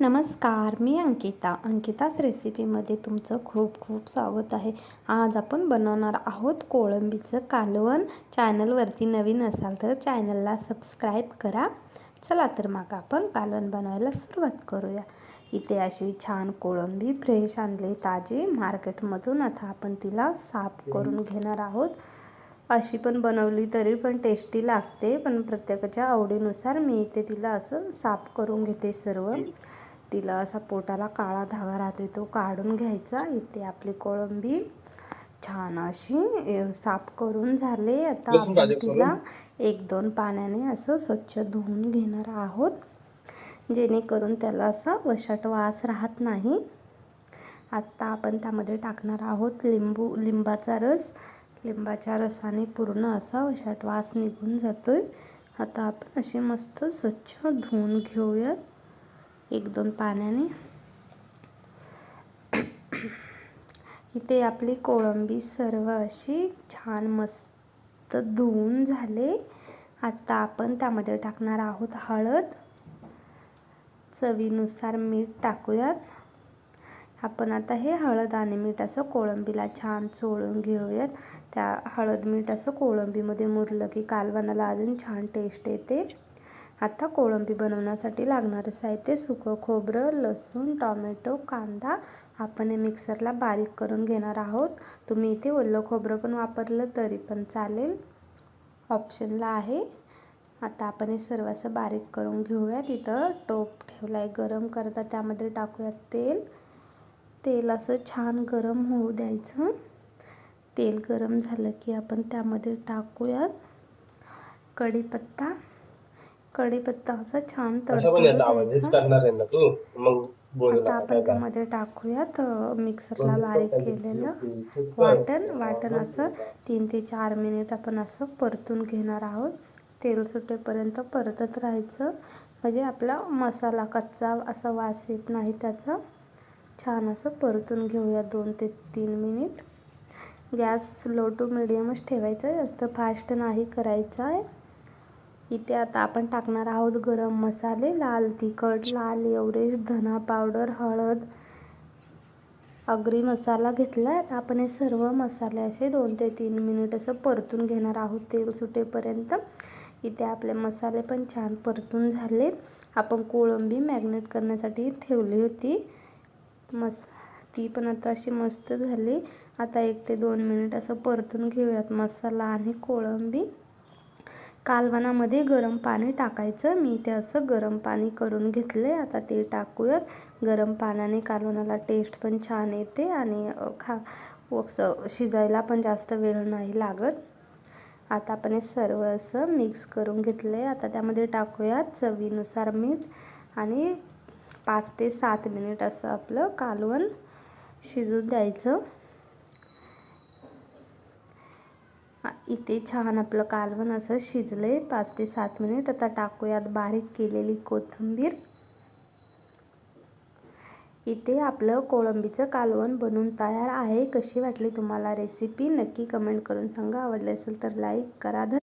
नमस्कार मी अंकिता. अंकिताच रेसिपीमध्ये तुमचं खूप खूप स्वागत आहे. आज आपण बनवणार आहोत कोळंबीचं कालवण. चॅनलवरती नवीन असाल तर चॅनलला सबस्क्राईब करा. चला तर मग आपण कालवण बनवायला सुरुवात करूया. इथे अशी छान कोळंबी फ्रेश आणली ताजी. मार्केटमधून आता आपण तिला साफ करून घेणार आहोत. अशी पण बनवली तरी पण टेस्टी लागते. पण प्रत्येकाच्या आवडीनुसार मी इथे तिला असं साफ करून घेते सर्व. तिला असा पोटाला काळा धागा राहते तो काढून घ्यायचा. इथे आपली कोळंबी छान अशी साफ करून झाले. आता आपण तिला एक दोन पाण्याने असं स्वच्छ धुवून घेणार आहोत जेणेकरून त्याला असा वशाट वास राहत नाही. आत्ता आपण त्यामध्ये टाकणार आहोत लिंबू लिंबाचा रस. लिंबाच्या रसाने पूर्ण असा वशाट वास निघून जातोय. आता आपण अशी मस्त स्वच्छ धुवून घेऊयात. एक दोन पाण्याने. इथे आपली कोळंबी सर्व अशी छान मस्त धुवून झाले. आता आपण त्यामध्ये टाकणार आहोत हळद. चवीनुसार मीठ टाकूयात. आपण आता हे हळद आणि मीठ असं कोळंबीला छान चोळून घेऊयात. त्या हळद मीठ असं कोळंबीमध्ये मुरलं की कालवणाला अजून छान टेस्ट येते. आता कोळंबी बनवण्यासाठी लागणारं साहित्य सुकं खोबरं लसूण टॉमॅटो कांदा आपण हे मिक्सरला बारीक करून घेणार आहोत. तुम्ही इथे ओलं खोबरं पण वापरलं तरी पण चालेल. ऑप्शनला आहे. आता आपण हे सर्व असं बारीक करून घेऊयात. इथं टोप ठेवला आहे गरम करता त्यामध्ये टाकूयात तेल. तेल असं छान गरम होऊ द्यायचं. तेल गरम झालं की आपण त्यामध्ये टाकूयात. कढीपत्ता. कढीपत्ता असा छान असं पण तडतडू याचा आवाज हेच द्यायचा करणार आहे ना तू? मग बोलू आता नका आपण काय. त्यामध्ये टाकूयात अ, मिक्सरला बारीक केलेलं वाटण. वाटण असं तीन ते चार मिनिट आपण असं परतून घेणार आहोत. तेल सुटेपर्यंत परतत राहायचं. म्हणजे आपला मसाला कच्चा असा वास येत नाही त्याचा. छान असं परतून घेऊया दोन ते तीन मिनिट. गॅस लो टू मिडियमच ठेवायचा आहे. जास्त फास्ट नाही करायचा आहे. इथे आता आपण टाकणार आहोत गरम मसाले लाल तिखट लाल एवढेच धना पावडर हळद. अग्री मसाला घेतला आहे आता आपण हे सर्व मसाले असे दोन ते तीन मिनिट असं परतून घेणार आहोत तेल सुटेपर्यंत. इथे आपले मसाले पण छान परतून झाले आपण कोळंबी मॅग्नेट करण्यासाठी ठेवली होती. मस ती पण आता अशी मस्त झाली. आता एक ते दोन मिनिट असं परतून घेऊयात मसाला आणि कोळंबी. कालवणामध्ये गरम पाणी टाकायचं. मी ते असं गरम पाणी करून घेतलं आहे आता ते टाकूयात. गरम पाण्याने कालवणाला टेस्ट पण छान येते आणि खा असं शिजायला पण जास्त वेळ नाही लागत. आता आपण हे सर्व असं मिक्स करून घेतले आता त्यामध्ये टाकूयात चवीनुसार मीठ आणि पाच ते सात मिनिट असं आपलं कालवण शिजू द्यायचं. इथे छान आपलं कालवण असं शिजलंय. पाच ते सात मिनिट. आता टाकूयात बारीक केलेली कोथिंबीर. इथे आपलं कोळंबीचं कालवण बनून तयार आहे. कशी वाटली तुम्हाला रेसिपी नक्की कमेंट करून सांगा. आवडली असेल तर लाईक करा. धन्यवाद.